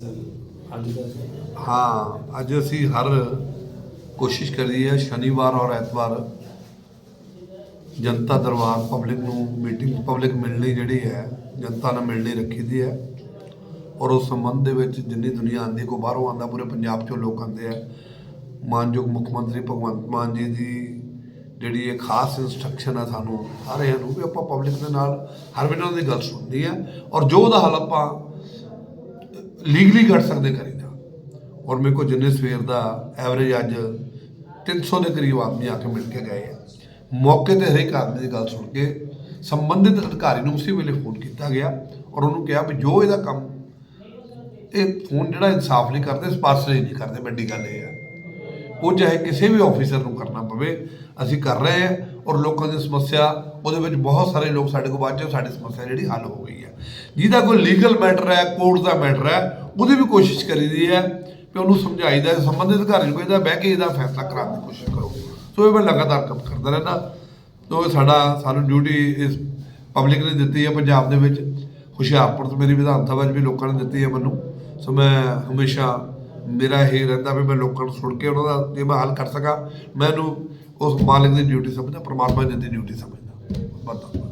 ਅੱਜ ਹਾਂ, ਅੱਜ ਅਸੀਂ ਹਰ ਕੋਸ਼ਿਸ਼ ਕਰੀ ਹੈ ਸ਼ਨੀਵਾਰ ਔਰ ਐਤਵਾਰ ਜਨਤਾ ਦਰਬਾਰ ਪਬਲਿਕ ਨੂੰ ਮੀਟਿੰਗ ਪਬਲਿਕ ਮਿਲਣੀ ਜਿਹੜੀ ਹੈ, ਜਨਤਾ ਨਾਲ ਮਿਲਣੀ ਰੱਖੀ ਦੀ ਹੈ ਔਰ ਉਸ ਸੰਬੰਧ ਦੇ ਵਿੱਚ ਜਿੰਨੀ ਦੁਨੀਆ ਆਂਦੀ ਕੋ ਬਾਹਰੋਂ ਆਂਦਾ ਪੂਰੇ ਪੰਜਾਬ ਚੋਂ ਲੋਕ ਆਂਦੇ ਆ। ਮਾਨਯੋਗ ਮੁੱਖ ਮੰਤਰੀ ਭਗਵੰਤ ਮਾਨ ਜੀ ਦੀ ਜਿਹੜੀ ਇਹ ਖਾਸ ਇਨਸਟਰਕਸ਼ਨ ਹੈ ਸਾਨੂੰ ਸਾਰਿਆਂ ਨੂੰ ਵੀ ਆਪਾਂ ਪਬਲਿਕ ਦੇ ਨਾਲ ਹਰ ਵੇਲੇ ਉਹਨਾਂ ਦੀ ਗੱਲ ਸੁਣਨੀ ਹੈ ਔਰ ਜੋ ਉਹਦਾ ਹੱਲ ਆਪਾਂ ਲੀਗਲੀ ਕਰ ਸਕਦੇ ਕਰੀਦਾ ਔਰ ਮੇਰੇ ਕੋਲ ਜਿੰਨੇ ਸਵੇਰ ਦਾ ਐਵਰੇਜ ਅੱਜ 300 ਦੇ ਕਰੀਬ ਆਦਮੀ ਆ ਕੇ ਮਿਲ ਕੇ ਗਏ ਆ। ਮੌਕੇ ਤੇ ਹਰੇਕ ਆਦਮੀ ਦੀ ਗੱਲ ਸੁਣ ਕੇ ਸੰਬੰਧਿਤ ਅਧਿਕਾਰੀ ਨੂੰ ਉਸੇ ਵੇਲੇ ਫੋਨ ਕੀਤਾ ਗਿਆ ਔਰ ਉਹਨੂੰ ਕਿਹਾ ਵੀ ਜੋ ਇਹਦਾ ਕੰਮ, ਇਹ ਫੋਨ ਜਿਹੜਾ ਇਨਸਾਫ ਨਹੀਂ ਕਰਦੇ ਸਪਾਰਸ਼ ਲਈ ਨਹੀਂ ਕਰਦੇ ਵੱਡੀ ਗੱਲ ਇਹ ਆ। ਉਹ ਚਾਹੇ ਕਿਸੇ ਵੀ ਆਫੀਸਰ ਨੂੰ ਕਰਨਾ ਪਵੇ ਅਸੀਂ ਕਰ ਰਹੇ ਹਾਂ ਔਰ ਲੋਕਾਂ ਦੀ ਸਮੱਸਿਆ ਉਹਦੇ ਵਿੱਚ ਬਹੁਤ ਸਾਰੇ ਲੋਕ ਸਾਡੇ ਕੋਲ ਬਾਅਦ ਚ ਸਾਡੀ ਸਮੱਸਿਆ ਜਿਹੜੀ ਹੱਲ ਹੋ ਗਈ ਹੈ। ਜਿਹਦਾ ਕੋਈ ਲੀਗਲ ਮੈਟਰ ਹੈ ਕੋਰਟ ਦਾ ਮੈਟਰ ਹੈ ਉਹਦੀ ਵੀ ਕੋਸ਼ਿਸ਼ ਕਰੀਦੀ ਹੈ ਕਿ ਉਹਨੂੰ ਸਮਝਾਈਦਾ ਹੈ, ਸੰਬੰਧਿਤ ਅਧਿਕਾਰੀ ਨੂੰ ਕਹਿੰਦਾ ਬਹਿ ਕੇ ਇਹਦਾ ਫੈਸਲਾ ਕਰਾਉਣ ਦੀ ਕੋਸ਼ਿਸ਼ ਕਰੋ। ਸੋ ਇਹ ਮੈਂ ਲਗਾਤਾਰ ਕੰਮ ਕਰਦਾ ਰਹਿੰਦਾ। ਤੋ ਸਾਡਾ ਸਾਨੂੰ ਡਿਊਟੀ ਇਸ ਪਬਲਿਕ ਨੇ ਦਿੱਤੀ ਹੈ ਪੰਜਾਬ ਦੇ ਵਿੱਚ। ਹੁਸ਼ਿਆਰਪੁਰ ਤੋਂ ਮੇਰੀ ਵਿਧਾਨ ਸਭਾ 'ਚ ਵੀ ਲੋਕਾਂ ਨੇ ਦਿੱਤੀ ਹੈ ਮੈਨੂੰ। ਸੋ ਮੈਂ ਹਮੇਸ਼ਾ ਮੇਰਾ ਇਹ ਰਹਿੰਦਾ ਵੀ ਮੈਂ ਲੋਕਾਂ ਨੂੰ ਸੁਣ ਕੇ ਉਹਨਾਂ ਦਾ ਜੇ ਮੈਂ ਹੱਲ ਕਰ ਸਕਾਂ। ਮੈਂ ਇਹਨੂੰ ਉਸ ਮਾਲਕ ਦੀ ਡਿਊਟੀ ਸਮਝਦਾ, ਪਰਮਾਤਮਾ ਦੀ ਡਿਊਟੀ ਸਮਝਦਾ। ਬਹੁਤ ਧੰਨਵਾਦ